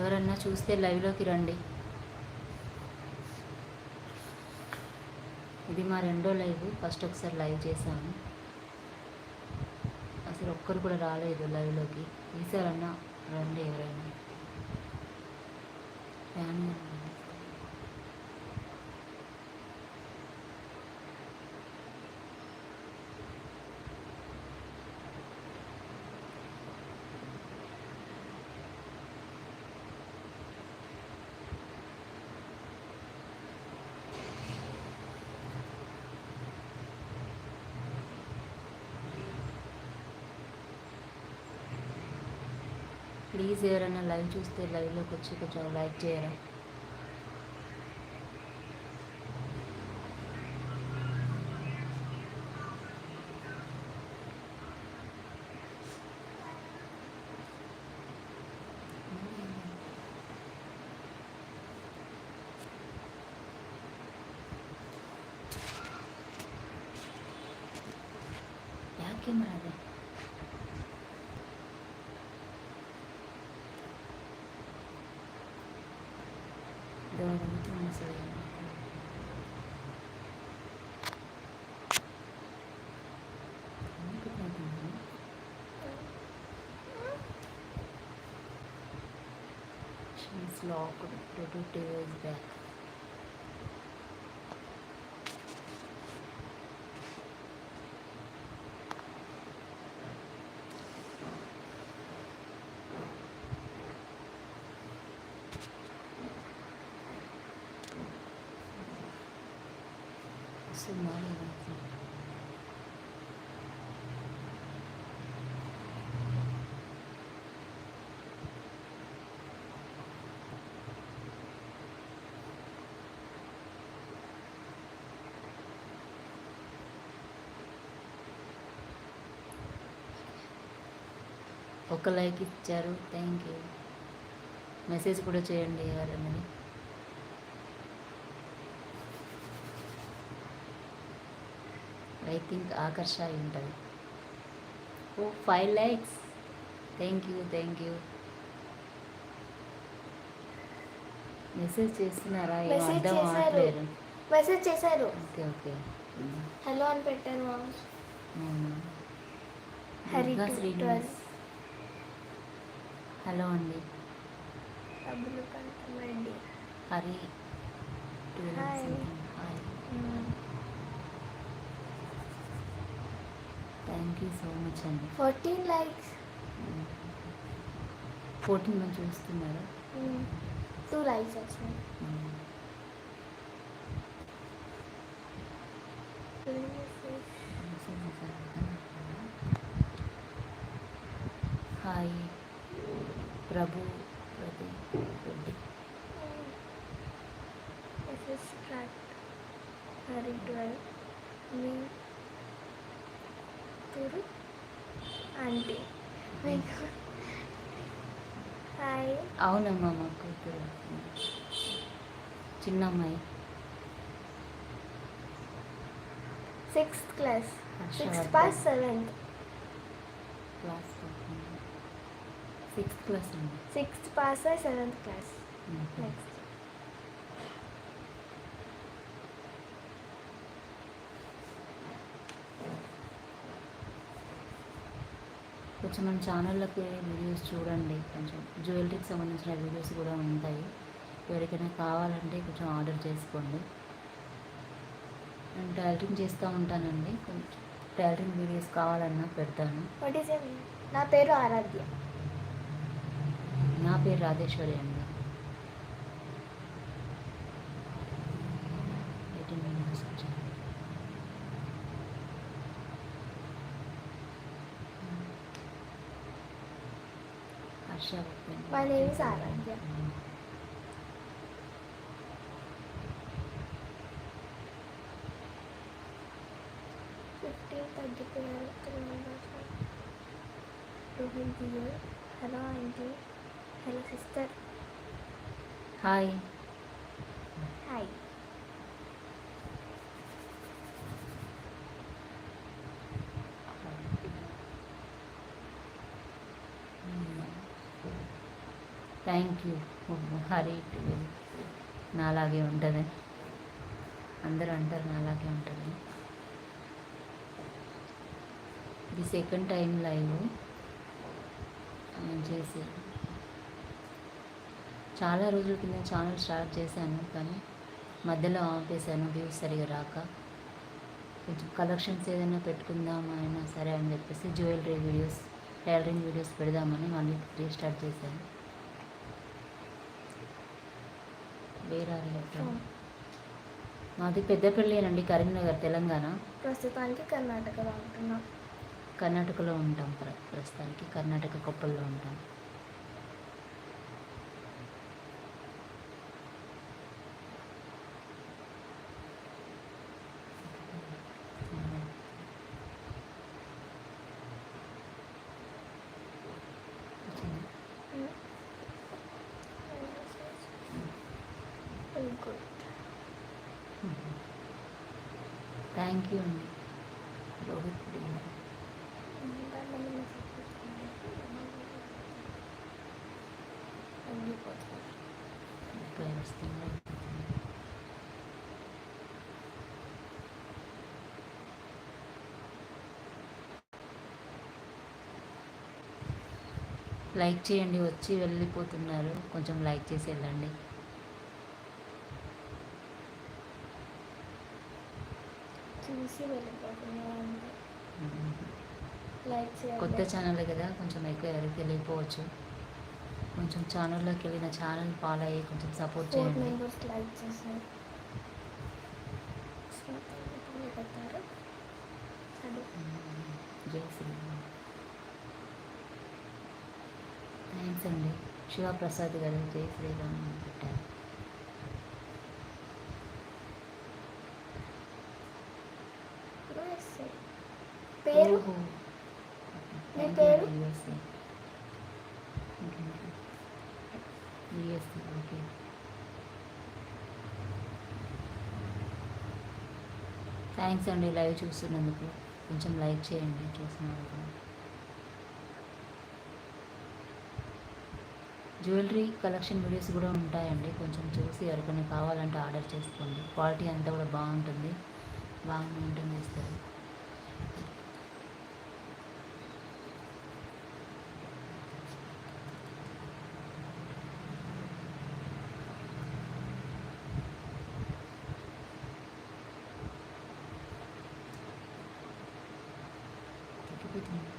ఎవరన్నా చూస్తే లైవ్లోకి రండి. ఇది మా రెండో లైవ్ ఫస్ట్ ఒకసారి లైవ్ చేశాను అసలు ఒక్కరు కూడా రాలేదు లైవ్లోకి. ఈసారన్నా రండి ఎవరైనా. ఫ్యామిలీ ప్లీజ్ ఎవరైనా లైవ్ చూస్తే లైవ్లోకి వచ్చి కొంచెం లైక్ చేయరా? is locked due to Taylor's death. So, mommy. ఒక లైక్ ఇచ్చారు. Thank you. మెసేజ్ కూడా చేయండి ఎవరన్నది ఐ థింక్ ఆకర్ష ఉంటుంది. ఓ five likes thank you thank you message చేస్తున్నారా? అర్థం. అవ్వట్లేదు. మెసేజ్ చేశారు. Okay okay. హలో అని అవును. హరి శ్రీనివాస్. హలో అండి. Hari thank you so much అండి. Fourteen likes. ఫోర్టీన్ మంది చూస్తున్నారా? టూ లైక్స్ వచ్చినాయి hi Prabhu Pradeep Reddy message track Hari twelve మీ పేరు ఆంటీ మీకు హాయ్ అవునమ్మా మా కూతురు చిన్న అమ్మాయి. Sixth class sixth. Pass seventh class sixth class అండి. Sixth pass seventh class next కొంచెం మన ఛానల్లోకి వీడియోస్ చూడండి. కొంచెం జ్యువెలరీకి సంబంధించిన వీడియోస్ కూడా ఉంటాయి. ఎవరికైనా కావాలంటే కొంచెం ఆర్డర్ చేసుకోండి. నేను టైలరింగ్ చేస్తూ ఉంటానండి. కొంచెం టైలరింగ్ వీడియోస్ కావాలన్నా పెడతాను. నా పేరు ఆరాధ్య. నా పేరు రాజేశ్వరి అండి. My name is Arandya. Fifteenth. Hello auntie. Hello sister. Hi. Thank you Hari నాలాగే ఉంటుంది. అందరూ అంటారు నాలాగే ఉంటుంది. ఇది సెకండ్ టైం లైవ్ నేను చేసి చాలా రోజుల కింద ఛానల్ స్టార్ట్ చేశాను కానీ మధ్యలో ఆపేసాను వ్యూస్ సరిగా రాక. కొంచెం కలెక్షన్స్ ఏదైనా పెట్టుకుందామా అయినా సరే అని చెప్పేసి జ్యువెలరీ వీడియోస్ టైలరింగ్ వీడియోస్ పెడదామని మళ్ళీ రీస్టార్ట్ చేశాను. వేరే మాది పెద్దపల్లినండి కరీంనగర్ తెలంగాణ. ప్రస్తుతానికి కర్ణాటకలో ఉంటున్నాం. కర్ణాటకలో ఉంటాం ప్ర ప్రస్తుతానికి కర్ణాటక కొప్పల్లో ఉంటాం గుడ్ థ్యాంక్ యూ అండి రోహిత్ ప్రియ. ముప్పై వస్తుంది లైక్ చేయండి వచ్చి వెళ్ళిపోతున్నారు. కొంచెం లైక్ చేసి వెళ్ళండి. చూసి కొత్త ఛానల్ కదా కొంచెం ఎక్కువ ఎవరికి తెలియకపోవచ్చు. కొంచెం ఛానల్లోకి వెళ్ళిన ఛానల్ ఫాలో అయ్యి కొంచెం సపోర్ట్ చేయండి మెంబర్స్ లైక్ చేశారు ఎప్పుడు పెట్టారు అది జై శ్రీరామ్ థ్యాంక్స్ అండి శివప్రసాద్ గారు జై శ్రీరామ్ అని పెట్టారు. పేరు? పేరు? ఓకే. థ్యాంక్స్ అండి లైవ్ చూస్తున్నందుకు. కొంచెం లైక్ చేయండి చూసిన జ్యువెలరీ కలెక్షన్ వీడియోస్ కూడా ఉంటాయండి. కొంచెం చూసి ఎవరికైనా కావాలంటే ఆర్డర్ చేసుకోండి. క్వాలిటీ అంతా కూడా బాగుంటుంది. బాగా మెయింటైన్ చేస్తారు. Thank you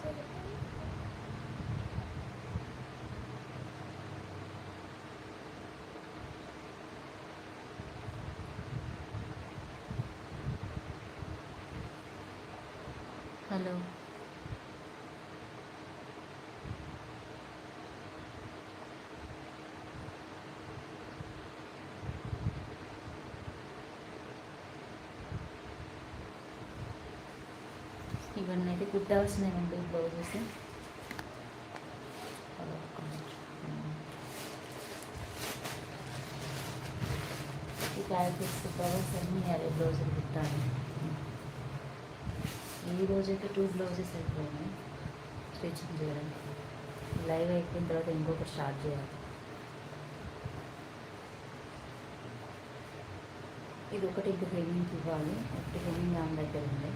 చేయాలి హలో ఇవన్నీ అయితే కుట్టాల్సినవండి బ్లౌజెస్ హలో, ఒక్క నిమిషం. ఈ ప్యాకెట్స్ కవర్స్ అన్నీ అరే బ్లౌజులు కుట్టాలి ఈ రోజైతే టూ బ్లౌజెస్ అయిపోయినాయి. స్టిచ్చింగ్ చేయడం. లైవ్ అయిపోయిన తర్వాత ఇంకొకటి స్టార్ట్ చేయాలి. ఇది ఒకటి ఇంక హెవింగ్ ఇవ్వాలి. ఒకటి హెవింగ్ ఆమె దగ్గర ఉంది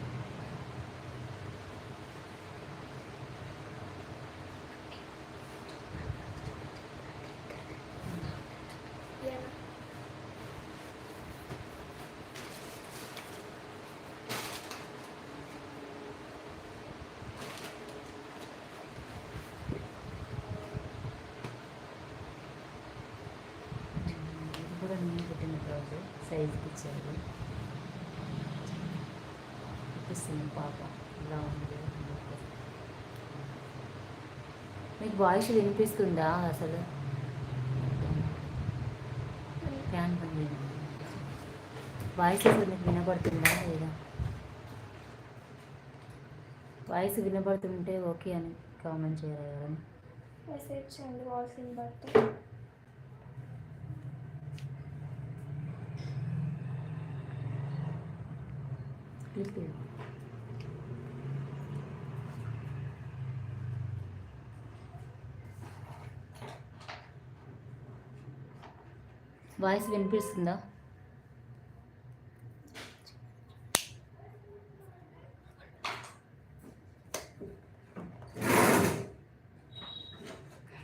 Yeah. ఇది కూడా నేను కుట్టిన బ్లౌజ్ సైజ్కి ఇచ్చారు పాప ఇలా ఉంది. మీకు వాయిస్ వినిపిస్తుందా అసలు? ఫ్యాన్ పని వాయిస్ అసలు మీకు వినపడుతుందా లేదా? వాయిస్ వినపడుతుంటే ఓకే అని కామెంట్ చేయరా ఎవరైనా? మెసేజ్ చేయండి వాయిస్ బట్టి వాయిస్ వినిపిస్తుందా?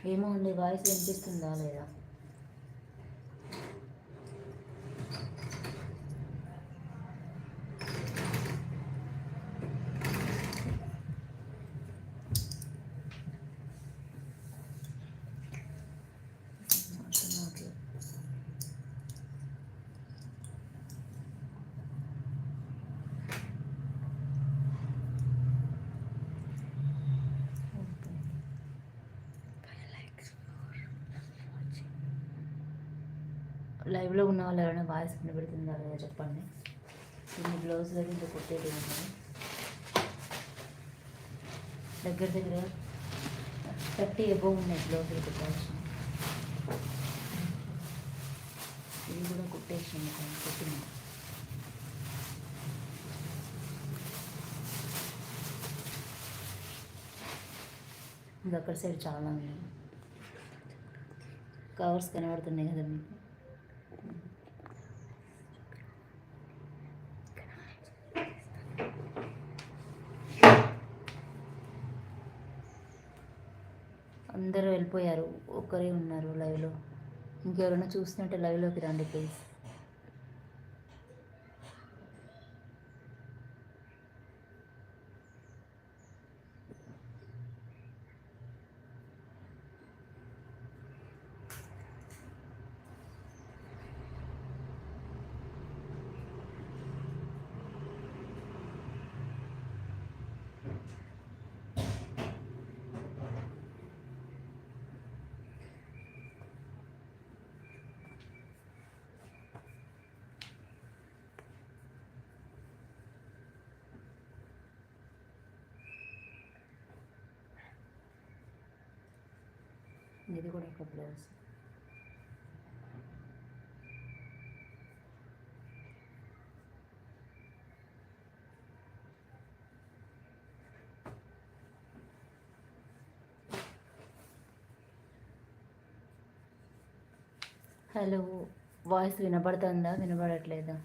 ఏమో ఉంది వాయిస్ వినిపిస్తుందా లేదా? లైవ్లో ఉన్న వాళ్ళు ఎవరైనా వాయిస్ వినబడుతుందా లేదా చెప్పండి. కొన్ని బ్లౌజ్ దగ్గర ఇంకా కుట్టేది ఉంటుంది దగ్గర దగ్గర థర్టీ ఎబో ఉన్నాయి బ్లౌజులు కుట్టాల్సిన. ఇది కూడా కుట్టేసింది కుట్టింది ఇంకా అక్కడ సైడ్ చాలా ఉన్నాయి. కవర్స్ కనబడుతున్నాయి కదా మీకు అందరూ వెళ్ళిపోయారు ఒక్కరే ఉన్నారు లైవ్లో. ఇంకెవరైనా చూస్తుంటే లైవ్లోకి రండి ప్లీజ్. ఇది కూడా ఒక బ్లౌజ్. హలో వాయిస్ వినపడుతుందా? వినపడట్లేదా?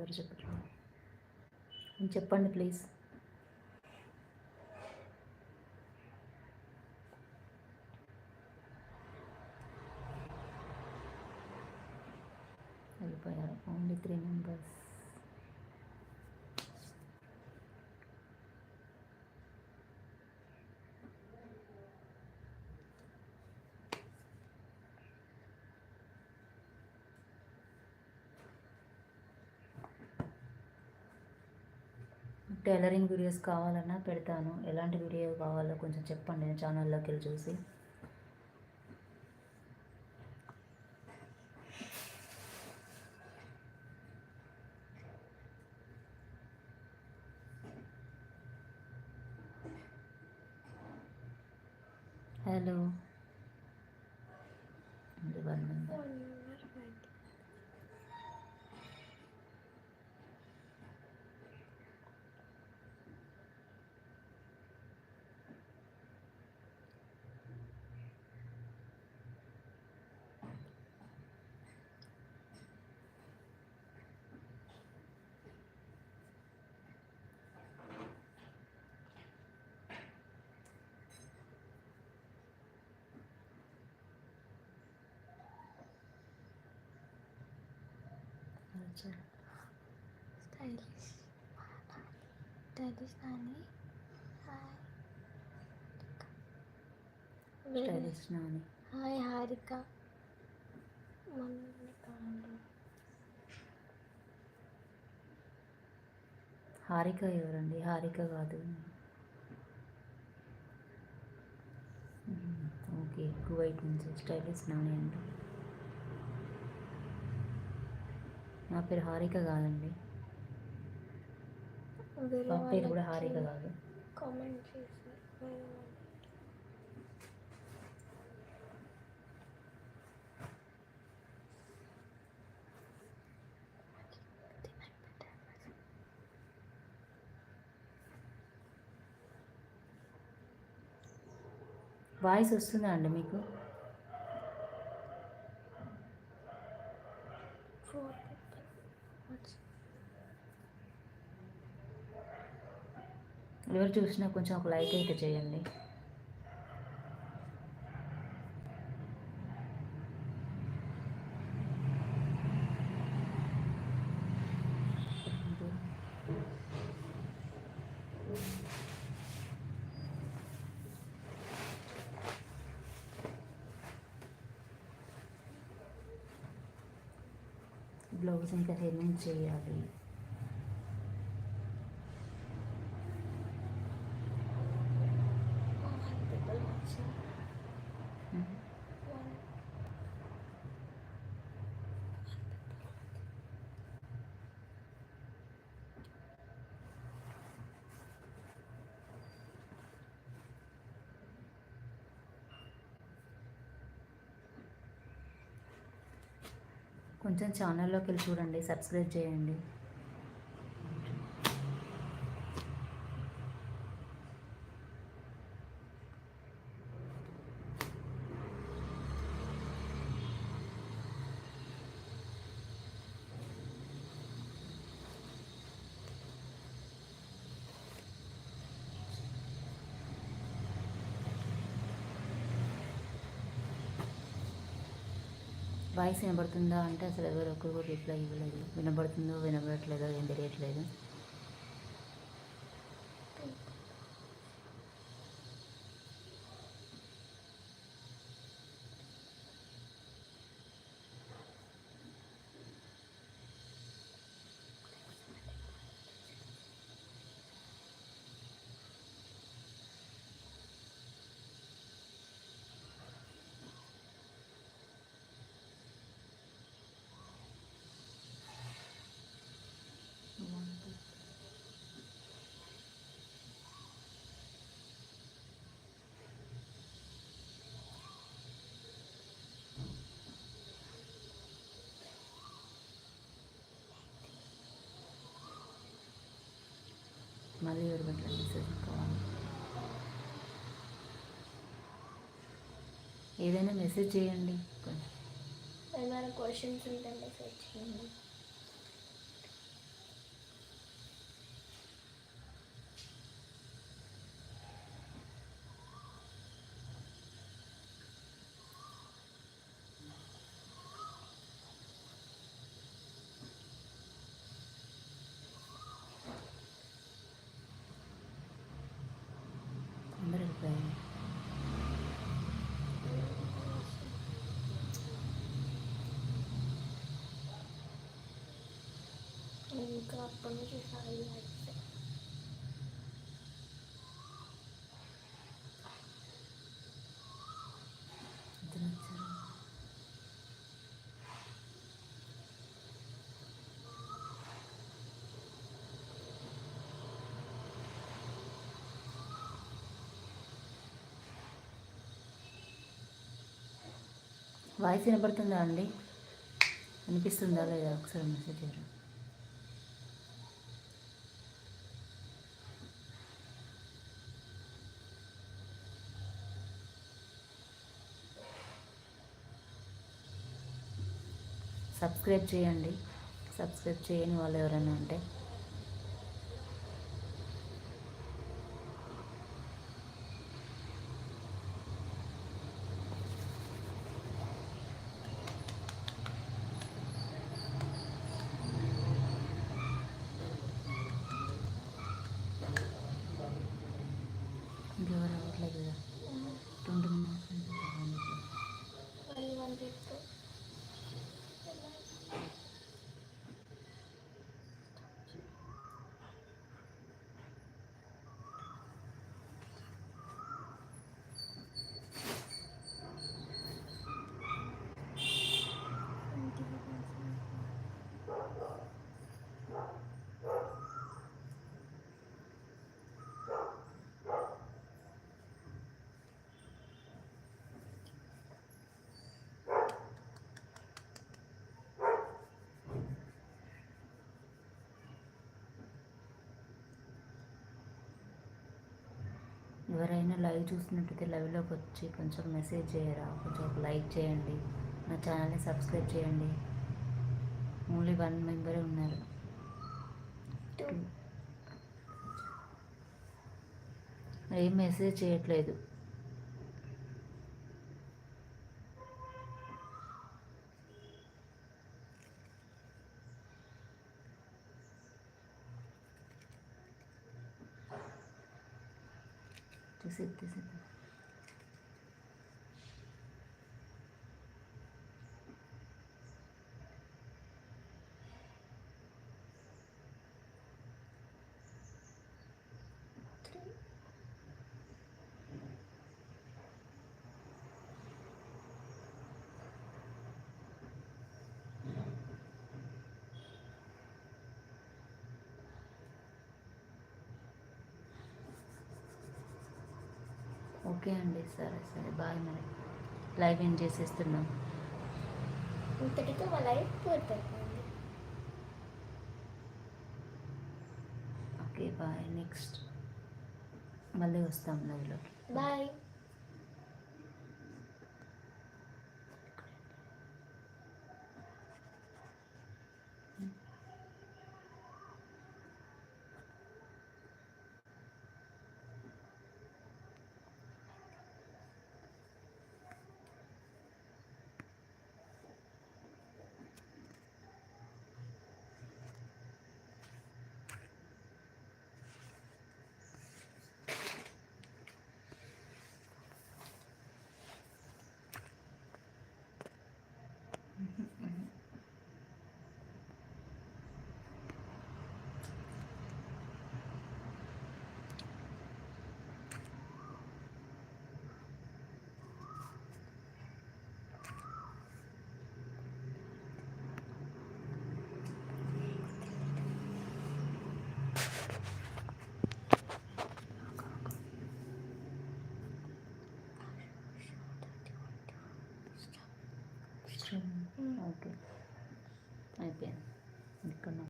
ఎవరు చెప్పట్లేదు. చెప్పండి ప్లీజ్. టైలరింగ్ వీడియోస్ కావాలన్నా పెడతాను. ఎలాంటి వీడియో కావాలో కొంచెం చెప్పండి నేను ఛానల్లోకి వెళ్ళి చూసి hello one member One member right. Stylish Nani. Hi. Very- stylish Nani hi Harika. Harika ఎవరండి హారిక కాదు. ఓకే కువైట్ నుంచి స్టైలిష్ నాని అండి నా పేరు హారిక కాదండి. మా పేరు కూడా హారిక కాదు. కామెంట్ వాయిస్ వస్తుందా అండి మీకు? ఎవరు చూసినా కొంచెం ఒక లైక్ అయితే చేయండి. బ్లౌజ్ ఇంకా హెమ్మింగ్ చేయాలి. కొంచెం ఛానల్లోకి వెళ్ళి చూడండి సబ్స్క్రైబ్ చేయండి. వాయిస్ వినబడుతుందా? అంటే అసలు ఎవరు ఒక్కరు కూడా రిప్లై ఇవ్వలేదు. వినబడుతుందో వినబడట్లేదో ఏం తెలియట్లేదు. మళ్ళీ ఎవరు పెట్టలేదు మెసేజ్ ఏదైనా మెసేజ్ చేయండి. కొంచెం. ఏమైనా క్వశ్చన్స్ ఉంటే మెసేజ్ చేయండి అందరూ రిప్లై ఇంకా అప్పటి నుంచి ఫైవ్ లైక్స్ వాయిస్ వినపడుతుందా అండి? అనిపిస్తుందా లేదా ఒకసారి మెసేజ్ చేయరు? సబ్స్క్రైబ్ చేయండి. సబ్స్క్రైబ్ చేయని వాళ్ళు ఎవరైనా ఉంటే ఇంకెవరు అవ్వట్లేదు కదా twenty minutes one one fifth ఎవరైనా లైవ్ చూస్తున్నట్టయితే లైవ్లోకి వచ్చి కొంచెం మెసేజ్ చేయరా? కొంచెం ఒక లైక్ చేయండి. నా ఛానల్ని సబ్స్క్రైబ్ చేయండి. ఓన్లీ వన్ మెంబరే ఉన్నారు. ఏం మెసేజ్ చేయట్లేదు. セットする。ఓకే అండి సరే సరే బాయ్ మరి. లైవ్ ఏం చేసేస్తున్నాం ఇంతటితో మా లైఫ్ పూర్తయిపోయింది. Okay bye next. మళ్ళీ వస్తాం లైవ్లోకి. బాయ్. ఓకే. అయిపోయింది.